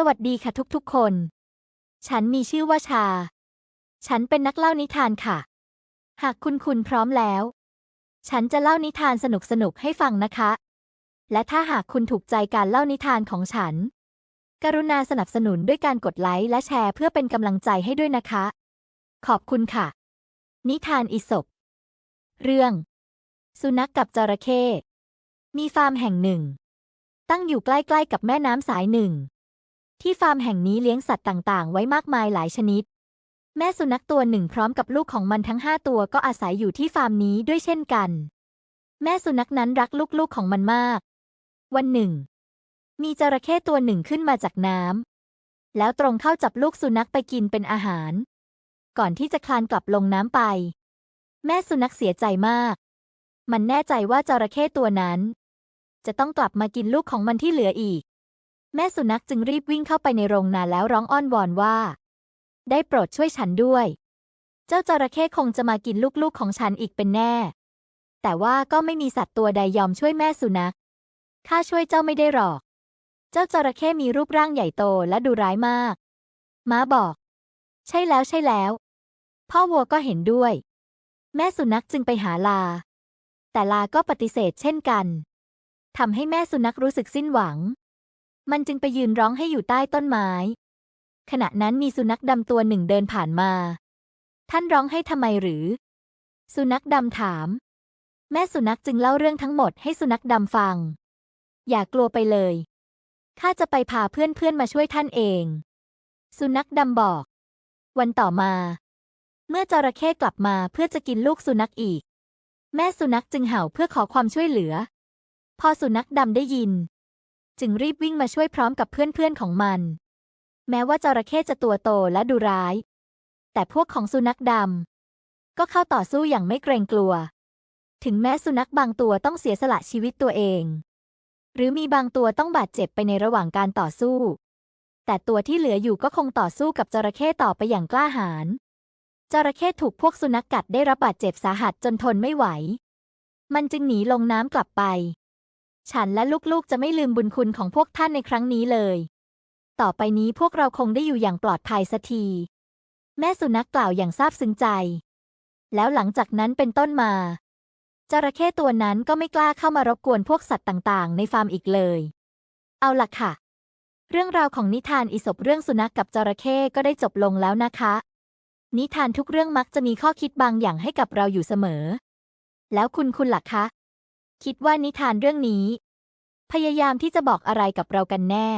สวัสดีค่ะทุกๆคน ฉันมีชื่อว่าชา ฉันเป็นนักเล่านิทานค่ะ หากคุณคุณพร้อมแล้ว ฉันจะเล่านิทานสนุกๆให้ฟังนะคะ และถ้าหากคุณถูกใจการเล่านิทานของฉัน กรุณาสนับสนุนด้วยการกดไลค์และแชร์เพื่อเป็นกำลังใจให้ด้วยนะคะ ขอบคุณค่ะ นิทานอิศบเรื่อง สุนัขกกับจระเข้มีฟาร์มแห่งหนึ่ง ตั้งอยู่ใกล้ๆกับแม่น้ำสายหนึ่ง ที่ฟาร์มแห่งนี้เลี้ยงสัตว์ต่างๆ ไว้มากมายหลายชนิด แม่สุนัขตัวหนึ่งพร้อมกับลูกของมันทั้งห้าตัวก็อาศัยอยู่ที่ฟาร์มนี้ด้วยเช่นกัน แม่สุนัขนั้นรักลูกๆของมันมาก วันหนึ่ง มีจระเข้ตัวหนึ่งขึ้นมาจากน้ำแล้วตรงเข้าจับลูกสุนัขไปกินเป็นอาหาร ก่อนที่จะคลานกลับลงน้ำไป แม่สุนัขเสียใจมาก มันแน่ใจว่าจระเข้ตัวนั้น จะต้องกลับมากินลูกของมันที่เหลืออีก แม่สุนัขจึงรีบวิ่งเข้าไปในโรงนาแล้วร้องอ้อนวอนว่า ได้โปรดช่วยฉันด้วย เจ้าจระเข้คงจะมากินลูกๆของฉันอีกเป็นแน่ แต่ว่าก็ไม่มีสัตว์ตัวใดยอมช่วยแม่สุนัขข้าช่วยเจ้าไม่ได้หรอก เจ้าจระเข้มีรูปร่างใหญ่โตและดูร้ายมาก ม้าบอก ใช่แล้วใช่แล้ว พ่อวัวก็เห็นด้วย แม่สุนัขจึงไปหาลา แต่ลาก็ปฏิเสธเช่นกันทำให้แม่สุนัขรู้สึกสิ้นหวัง มันจึงไปยืนร้องให้อยู่ใต้ต้นไม้ ขณะนั้นมีสุนัขดำตัวหนึ่งเดินผ่านมา ท่านร้องให้ทำไมหรือ สุนัขดำถาม แม่สุนัขจึงเล่าเรื่องทั้งหมดให้สุนัขดำฟัง อย่ากลัวไปเลย ข้าจะไปพาเพื่อนๆมาช่วยท่านเอง สุนัขดำบอก วันต่อมา เมื่อจระเข้กลับมาเพื่อจะกินลูกสุนัขอีก แม่สุนัขจึงเห่าเพื่อขอความช่วยเหลือ พอสุนัขดำได้ยิน จึงรีบวิ่งมาช่วยพร้อมกับเพื่อนๆของมัน แม้ว่าจระเข้จะตัวโตและดูร้าย แต่พวกของสุนัขดำก็เข้าต่อสู้อย่างไม่เกรงกลัว ถึงแม้สุนัขบางตัวต้องเสียสละชีวิตตัวเอง หรือมีบางตัวต้องบาดเจ็บไปในระหว่างการต่อสู้ แต่ตัวที่เหลืออยู่ก็คงต่อสู้กับจระเข้ต่อไปอย่างกล้าหาญจระเข้ถูกพวกสุนัขกัดได้รับบาดเจ็บสาหัสจนทนไม่ไหว มันจึงหนีลงน้ำกลับไป ฉันและลูกๆจะไม่ลืมบุญคุณของพวกท่านในครั้งนี้เลย ต่อไปนี้พวกเราคงได้อยู่อย่างปลอดภัยสักที แม่สุนัขกล่าวอย่างซาบซึ้งใจ แล้วหลังจากนั้นเป็นต้นมา จระเข้ตัวนั้นก็ไม่กล้าเข้ามารบกวนพวกสัตว์ต่างๆ ในฟาร์มอีกเลย เอาล่ะค่ะ เรื่องราวของนิทานอิศบเรื่องสุนัขกกับจระเข้ก็ได้จบลงแล้วนะคะ นิทานทุกเรื่องมักจะมีข้อคิดบางอย่างให้กับเราอยู่เสมอ แล้วคุณคุณล่ะคะ คิดว่านิทานเรื่องนี้ พยายามที่จะบอกอะไรกับเรากันแน่